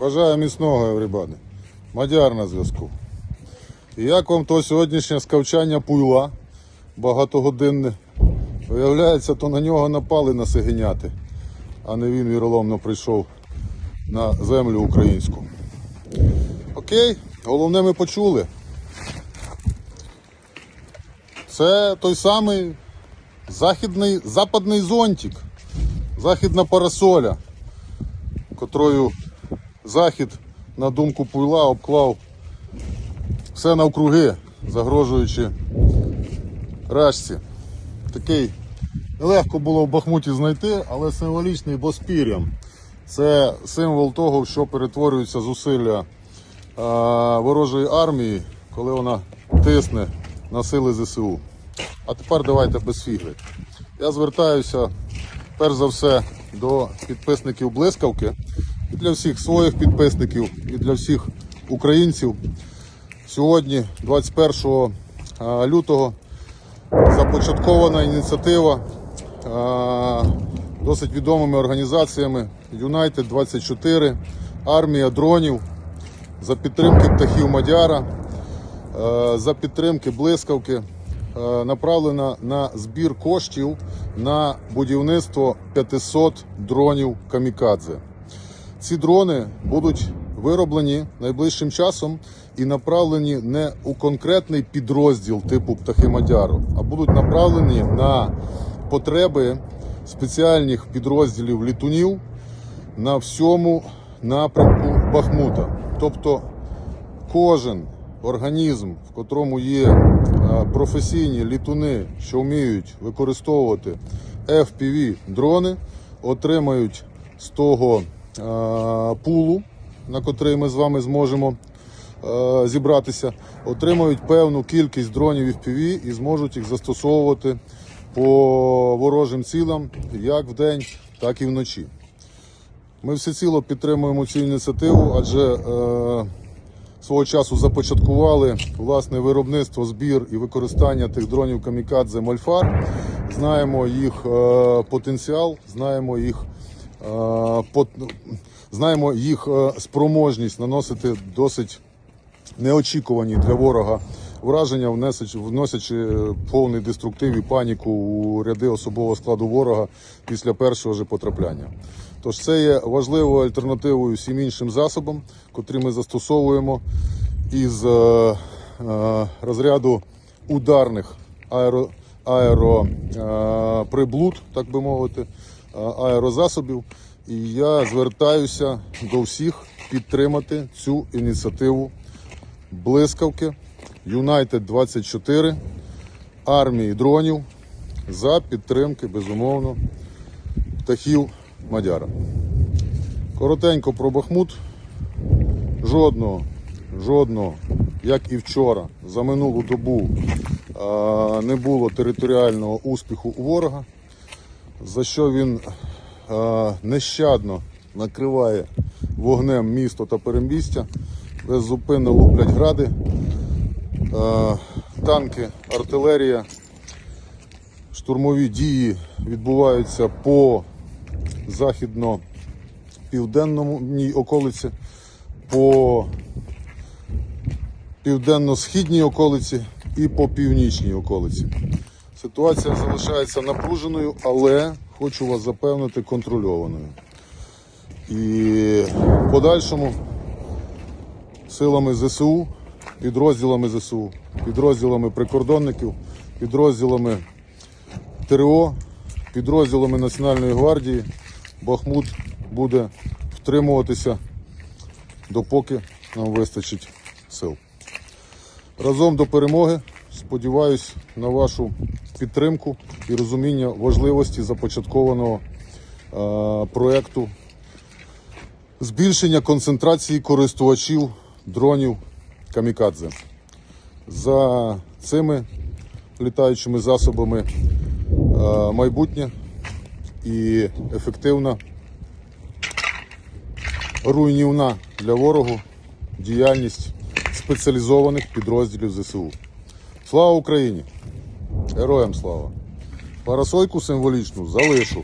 Бажаю міцного, everybody. Мадяр на зв'язку. І як вам то сьогоднішнє скавчання пуйла багатогодинне? Виявляється, то на нього напали на сигеняти, а не він віроломно прийшов на землю українську. Окей, головне ми почули. Це той самий західний, западний зонтик, західна парасоля, котрою Захід, на думку Пуйла, обклав все навкруги, загрожуючи решті. Такий нелегко було в Бахмуті знайти, але символічний боспір'ям. Це символ того, що перетворюються зусилля ворожої армії, коли вона тисне на сили ЗСУ. А тепер давайте без фігли. Я звертаюся перш за все до підписників блискавки і для всіх своїх підписників, і для всіх українців. Сьогодні, 21 лютого, започаткована ініціатива досить відомими організаціями United 24, армія дронів за підтримки птахів Мадяра, е, за підтримки блискавки е, направлена на збір коштів на будівництво 500 дронів камікадзе. Ці дрони будуть вироблені найближчим часом і направлені не у конкретний підрозділ типу птахи Мадяру, а будуть направлені на потреби спеціальних підрозділів літунів на всьому напрямку Бахмута. Тобто кожен організм, в котрому є е, професійні літуни, що вміють використовувати FPV дрони, отримають з того пулу, на котрий ми з вами зможемо е, зібратися, отримають певну кількість дронів FPV і зможуть їх застосовувати по ворожим цілам як вдень, так і вночі. Ми всеціло підтримуємо цю ініціативу, адже е, свого часу започаткували власне виробництво, збір і використання тих дронів Камікадзе Мольфар. Знаємо їх е, потенціал, знаємо їх, е. Знаємо їх е, спроможність наносити досить неочікувані для ворога враження, вносячи повний деструктив і паніку у ряди особового складу ворога після першого же потрапляння. Тож це є важливою альтернативою всім іншим засобам, котрі ми застосовуємо із е, е, розряду ударних аеро, аеро е, так би мовити, е, аерозасобів. І я звертаюся до всіх підтримати цю ініціативу блискавки United 24 армії дронів за підтримки, безумовно, птахів Мадяра. Коротенько про Бахмут. Жодного, жодного, як і вчора, за минулу добу не було територіального успіху у ворога, за що він а, нещадно накриває вогнем місто та перемістя, беззупинно луплять гради, а, танки, артилерія, штурмові дії відбуваються по західно-південному околиці, по південно-східній околиці і по північній околиці. Ситуація залишається напруженою, але хочу вас запевнити контрольованою. І в подальшому силами ЗСУ, підрозділами ЗСУ, підрозділами прикордонників, підрозділами ТРО, підрозділами Національної гвардії Бахмут буде втримуватися, допоки нам вистачить сил. Разом до перемоги. Сподіваюсь на вашу підтримку і розуміння важливості започаткованого е, проєкту збільшення концентрації користувачів дронів Камікадзе. За цими літаючими засобами е, майбутнє і ефективна руйнівна для ворогу діяльність спеціалізованих підрозділів ЗСУ. Слава Україні! Героям слава! Парасойку символічну залишу.